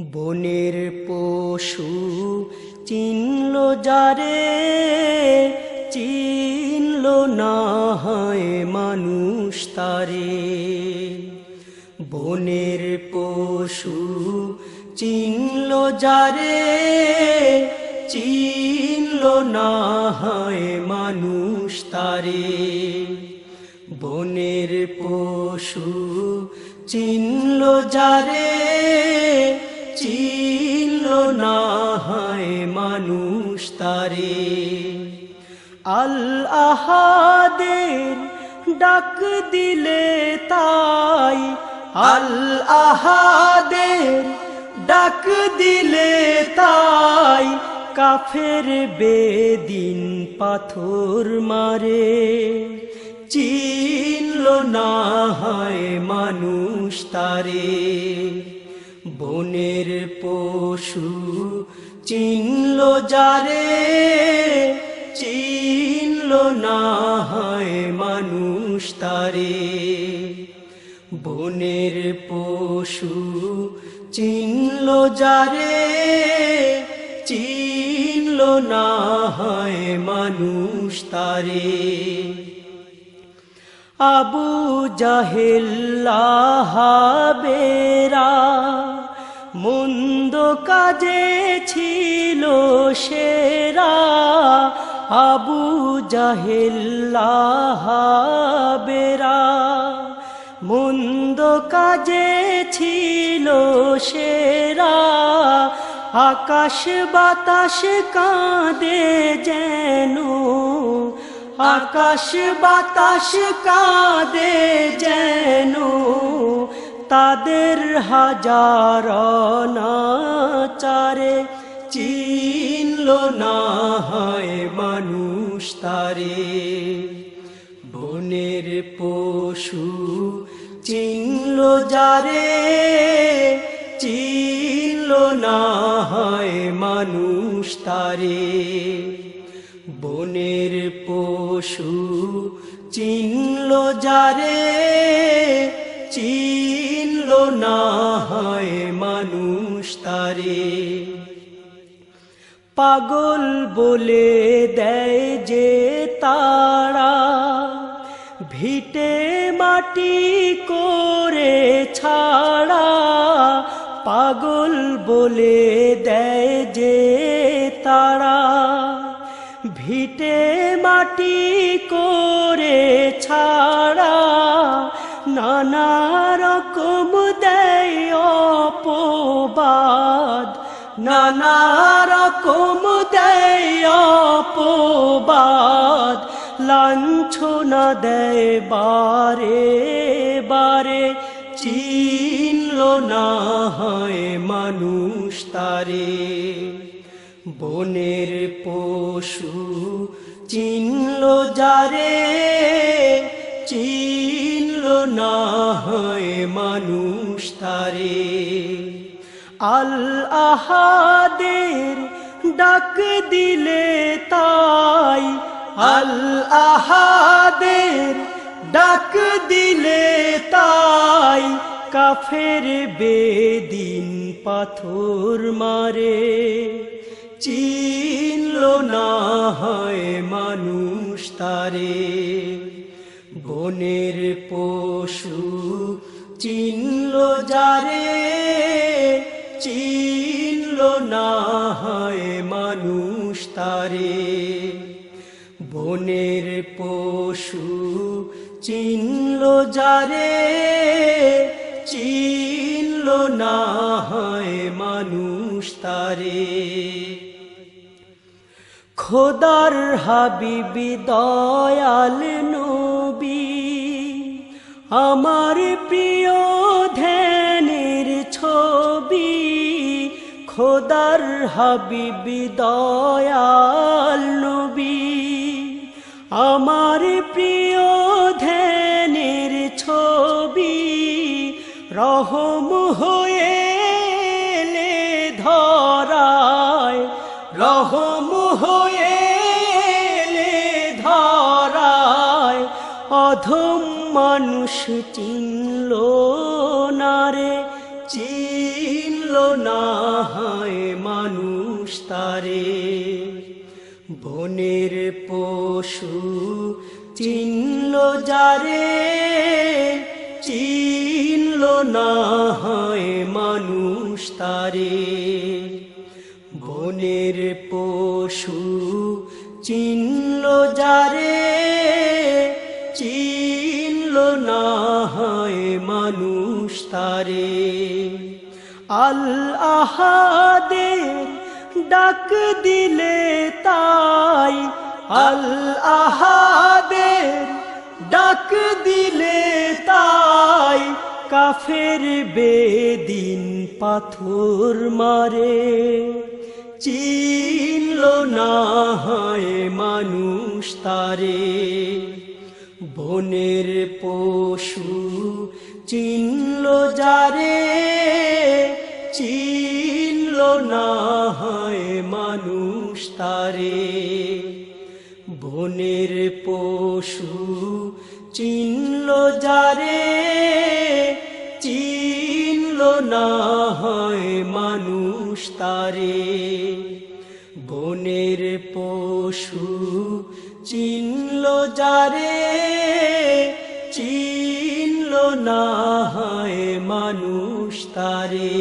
বনের পশু চিনল যারে, চিনল না হয় মানুষ তারে। বনের পশু চিনল যারে, চিনল না হয় মানুষ তারে। বনের পশু চিনল যারে চিনল না হয় মানুষ তারে। আল ডাক দিলে তাই আল ডাক দিলে তাই কাফের বেদিন পাথর মারে। চিনল না হয় মানুষ তারে। বনের পশু চিনল যারে, চিনল না হয় মানুষ তারে। বনের পশু চিনল যারে, চিনল না হয় মানুষ তারে। আবু জাহেল্লাহাবেরা মন্দ কাজে ছিল সেরা আবু জাহেল্লাহাবেরা মন্দ কাজে ছিল সেরা আকাশ বাতাস কাঁদে যেন, আকাশ বাতাস কাঁদে যেন। তাদের হাজার চারে চিনল না হয় মানুষ তারে। বনের পশু চিনল যারে, চিনল না হয় মানুষ তারে। বনের পশু চিনল যারে চিনল না হয় মানুষ তারে। পাগল বলে দেয় যে তারা ভিটে মাটি করে ছাড়া। পাগল বলে দেয় যে তারা ভিটে মাটি করে ছাড়া। নানা রকম দেয় অপবাদ নানা রকম দেয় অপবাদ, লাঞ্ছনা দেয় বারে বারে, চিনল না হয় মানুষ তারে। বনের পশু চিনল যারে চিনল না হয় মানুষ তারে। আল আহাদের ডাক দিলে তাই, আল আহাদের ডাক দিলে তাই, কাফের বেদিন পাথর মারে। চিনল না হয় মানুষ তারে। বনের পশু চিনল যারে, চিনল না হয় মানুষ তারে। বনের পশু চিনল যারে, চিনল না হয় মানুষ তারে। খোদার হাবিবি, দয়াল নবী আমার প্রিয় ধ্যানের ছবি খোদার হাবিবি দয়াল আমার প্রিয় ধ্যানের ছবি রহম হয়ে অধম মানুষ চিনল না রে, চিনল না হয় মানুষ তারে। বনের পশু চিনল যারে, চিনল না হয় মানুষ তারে। বনের পশু চিনল যারে চিনল না হয় মানুষ তারে। আল আহাদের ডাক দিলে তাই, আল আহাদের ডাক দিলে তাই, কাফের বেদিন পাথর মারে। চিনল না হয় মানুষ তারে। বনের পশু চিনল যারে, চিনল না হয় মানুষ তারে। বনের পশু চিনল যারে, চিনল না হয় মানুষ তারে। বনের পশু চিনল যারে না হয় মানুষ তারে